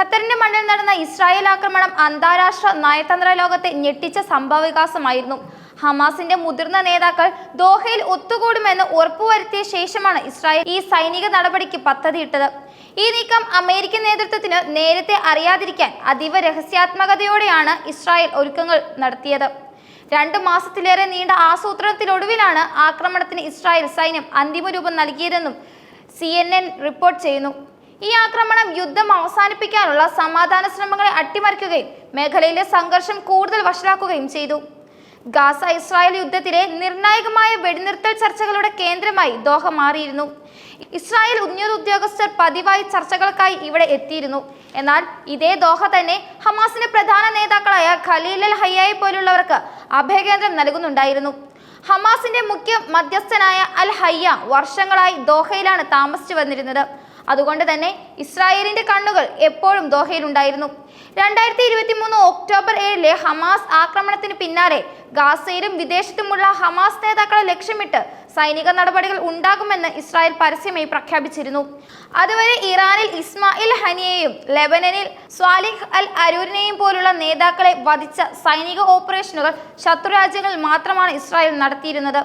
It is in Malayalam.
ഖത്തറിന്റെ മണ്ണിൽ നടന്ന ഇസ്രായേൽ ആക്രമണം അന്താരാഷ്ട്ര നയതന്ത്ര ലോകത്തെ ഞെട്ടിച്ച സംഭവവികാസമായിരുന്നു. ഹമാസിന്റെ മുതിർന്ന നേതാക്കൾ ദോഹയിൽ ഒത്തുകൂടുമെന്ന് ഉറപ്പുവരുത്തിയ ശേഷമാണ് ഇസ്രായേൽ ഈ സൈനിക നടപടിക്ക് പദ്ധതിയിട്ടത്. ഈ നീക്കം അമേരിക്കൻ നേതൃത്വത്തിന് നേരത്തെ അറിയാതിരിക്കാൻ അതീവ രഹസ്യാത്മകതയോടെയാണ് ഇസ്രായേൽ ഒരുക്കങ്ങൾ നടത്തിയത്. രണ്ട് മാസത്തിലേറെ നീണ്ട ആസൂത്രണത്തിനൊടുവിലാണ് ആക്രമണത്തിന് ഇസ്രായേൽ സൈന്യം അന്തിമ രൂപം നൽകിയതെന്നും സി റിപ്പോർട്ട് ചെയ്യുന്നു. ഈ ആക്രമണം യുദ്ധം അവസാനിപ്പിക്കാനുള്ള സമാധാന ശ്രമങ്ങളെ അട്ടിമറിക്കുകയും മേഖലയിലെ സംഘർഷം കൂടുതൽ വഷളാക്കുകയും ചെയ്തു. ഗാസ ഇസ്രായേൽ യുദ്ധത്തിലെ നിർണായകമായ വെടിനിർത്തൽ ചർച്ചകളുടെ കേന്ദ്രമായി ദോഹ മാറിയിരുന്നു. ഇസ്രായേൽ ഉന്നത ഉദ്യോഗസ്ഥർ പതിവായി ചർച്ചകൾക്കായി ഇവിടെ എത്തിയിരുന്നു. എന്നാൽ ഇതേ ദോഹ തന്നെ ഹമാസിന്റെ പ്രധാന നേതാക്കളായ ഖലീൽ അൽ ഹയ്യായെ പോലുള്ളവർക്ക് അഭയകേന്ദ്രം നൽകുന്നുണ്ടായിരുന്നു. ഹമാസിന്റെ മുഖ്യ മധ്യസ്ഥനായ അൽ ഹയ്യ വർഷങ്ങളായി ദോഹയിലാണ് താമസിച്ചു വന്നിരുന്നത്. അതുകൊണ്ട് തന്നെ ഇസ്രായേലിന്റെ കണ്ണുകൾ എപ്പോഴും ദോഹയിലുണ്ടായിരുന്നു. രണ്ടായിരത്തി ഇരുപത്തി മൂന്ന് ഒക്ടോബർ ഏഴിലെ ഹമാസ് ആക്രമണത്തിന് പിന്നാലെ ഗാസയിലും വിദേശത്തുമുള്ള ഹമാസ് നേതാക്കളെ ലക്ഷ്യമിട്ട് സൈനിക നടപടികൾ ഉണ്ടാകുമെന്ന് ഇസ്രായേൽ പരസ്യമായി പ്രഖ്യാപിച്ചിരുന്നു. അതുവരെ ഇറാനിൽ ഇസ്മായിൽ ഹനിയെയും ലെബനനിൽ സ്വാലിഹ് അൽ അരൂരിനെയും പോലുള്ള നേതാക്കളെ വധിച്ച സൈനിക ഓപ്പറേഷനുകൾ ശത്രുരാജ്യങ്ങളിൽ മാത്രമാണ് ഇസ്രായേൽ നടത്തിയിരുന്നത്.